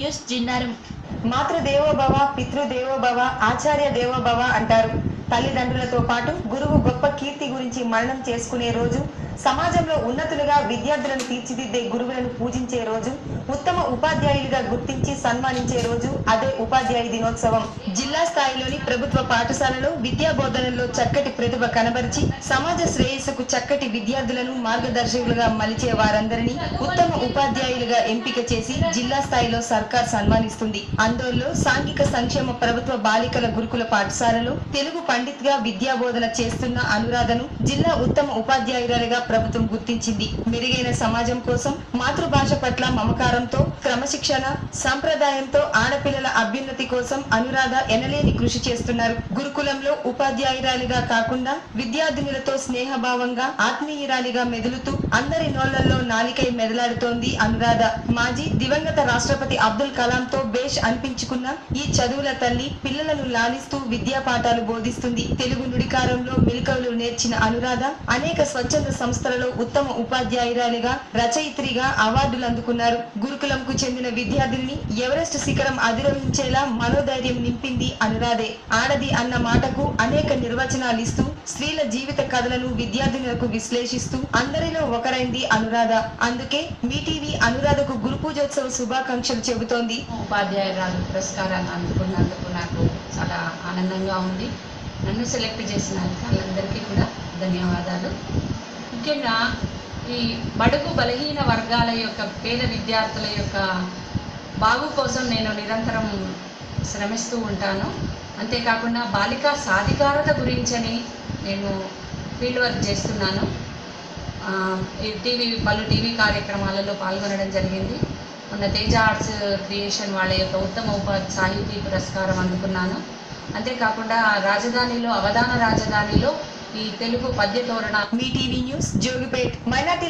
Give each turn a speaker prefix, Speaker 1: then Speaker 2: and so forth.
Speaker 1: News Jinnaram
Speaker 2: మాతృదేవోభవ పితృదేవోభవ ఆచార్య దేవోభవ అంటారు. తల్లిదండ్రులతో పాటు గురువు గొప్ప కీర్తి గురించి మరణం చేసుకునే రోజు సమాజంలో ఉన్నతులుగా విద్యార్థులను తీర్చిదిద్దే గురువులను పూజించే రోజు ఉత్తమ ఉపాధ్యాయులుగా గుర్తించి సన్మానించే రోజు అదే ఉపాధ్యాయ దినోత్సవం. జిల్లా స్థాయిలోని ప్రభుత్వ పాఠశాలలో విద్యా బోధనలో చక్కటి ప్రతిభ కనబరిచి సమాజ శ్రేయస్సుకు చక్కటి విద్యార్థులను మార్గదర్శకులుగా మలిచే వారందరినీ ఉత్తమ ఉపాధ్యాయులుగా ఎంపిక చేసి జిల్లా స్థాయిలో సర్కార్ సన్మానిస్తుంది. అందులో సాంఘిక సంక్షేమ ప్రభుత్వ బాలికల గురుకుల పాఠశాలలో తెలుగు పండిత్గా విద్యా బోధన చేస్తున్న అనురాధను జిల్లా ఉత్తమ ఉపాధ్యాయురాలిగా ప్రభుత్వం గుర్తించింది. మెరుగైన సమాజం కోసం మాతృభాష పట్ల మమకారంతో క్రమశిక్షణ సంప్రదాయంతో ఆడపిల్లల అభ్యున్నతి కోసం అనురాధ ఎనలేని కృషి చేస్తున్నారు. గురుకులంలో ఉపాధ్యాయురాలిగా కాకుండా విద్యార్థినులతో స్నేహభావంగా ఆత్మీయురాలిగా మెదులుతూ అందరి నోళ్ళలో నాలికై మెదలాడుతోంది అనురాధ. మాజీ దివంగత రాష్ట్రపతి అబ్దుల్ కలాం తో బేష్ అనిపించుకున్న ఈ చదువుల తల్లి పిల్లలను లాలిస్తూ విద్యా పాఠాలు బోధిస్తుంది. తెలుగు నుడికారంలో మెలకువలు నేర్చిన అనురాధ అనేక స్వచ్ఛంద సంస్థలలో ఉత్తమ ఉపాధ్యాయురాలిగా రచయిత్రిగా అవార్డులు అందుకున్నారు గురుకులంకు చెందిన విద్యార్థిని ఎవరెస్ట్ శిఖరం అధిరోహించేలా మనోధైర్యం నింపింది అనురాధే. ఆడది అన్న మాటకు అనేక నిర్వచనాలు ఇస్తూ స్త్రీల జీవిత కథలను విద్యార్థినులకు విశ్లేషిస్తూ అందరిలో ఒకరైంది అనురాధ. అందుకే మీ టీవీ అనురాధకు గురు పూజోత్సవ శుభాకాంక్షలు చెబుతోంది.
Speaker 3: ఉపాధ్యాయులు ఉపాధ్యాయురాలు పురస్కారాన్ని అందుకున్నందుకు నాకు చాలా ఆనందంగా ఉంది. నన్ను సెలెక్ట్ చేసిన వాళ్ళందరికీ కూడా ధన్యవాదాలు. ముఖ్యంగా ఈ బడుగు బలహీన వర్గాల యొక్క పేద విద్యార్థుల యొక్క బాగు కోసం నేను నిరంతరం శ్రమిస్తూ ఉంటాను. అంతేకాకుండా బాలికా సాధికారత గురించని నేను ఫీల్డ్ వర్క్ చేస్తున్నాను. ఈ టీవీ పలు టీవీ కార్యక్రమాలలో పాల్గొనడం జరిగింది. మొన్న తేజ ఆర్ట్స్ క్రియేషన్ వాళ్ళ యొక్క ఉత్తమ ఉపాధి సాహితీ పురస్కారం అందుకున్నాను. అంతేకాకుండా రాజధానిలో అవధాన రాజధానిలో ఈ తెలుగు పద్య తోరణ
Speaker 2: మీ టీవీ న్యూస్ జోగిపేట్ మైనార్టీ